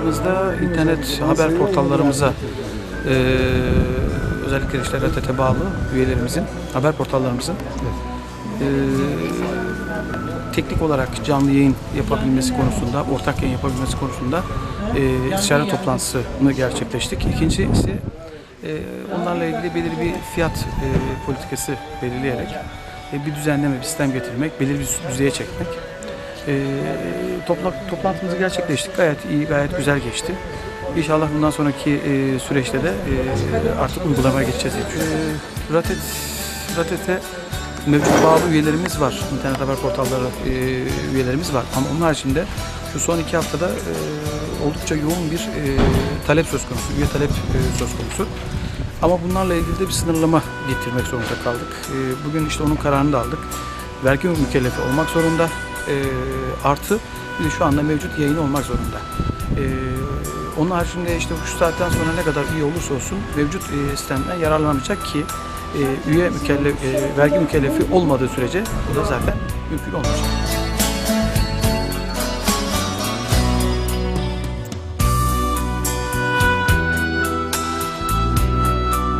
baktığımızda internet haber portallarımıza e, özellikle işte RTT bağlı üyelerimizin, haber portallarımızın e, teknik olarak canlı yayın yapabilmesi konusunda, ortak yayın yapabilmesi konusunda e, istişare toplantısını gerçekleştik. İkincisi e, onlarla ilgili belirli bir fiyat e, politikası belirleyerek e, bir düzenleme, bir sistem getirmek, belirli bir düzeye çekmek. E, topla, toplantımızı gerçekleştik. Gayet iyi, gayet güzel geçti. İnşallah bundan sonraki e, süreçte de e, artık uygulamaya geçeceğiz. E, Ratet, Ratet'e mevcut bağlı üyelerimiz var. İnternet haber portalları e, üyelerimiz var. Ama onun haricinde şu son iki haftada e, oldukça yoğun bir e, talep söz konusu, üye talep e, söz konusu. Ama bunlarla ilgili de bir sınırlama getirmek zorunda kaldık. E, bugün işte onun kararını da aldık. Vergi mükellefi olmak zorunda. E, artı bir de şu anda mevcut yayın olmak zorunda. E, onun haricinde işte şu saatten sonra ne kadar üye olursa olsun mevcut e, sistemden yararlanacak ki e, üye mükellef, e, vergi mükellefi olmadığı sürece bu da zaten mümkün olmayacak.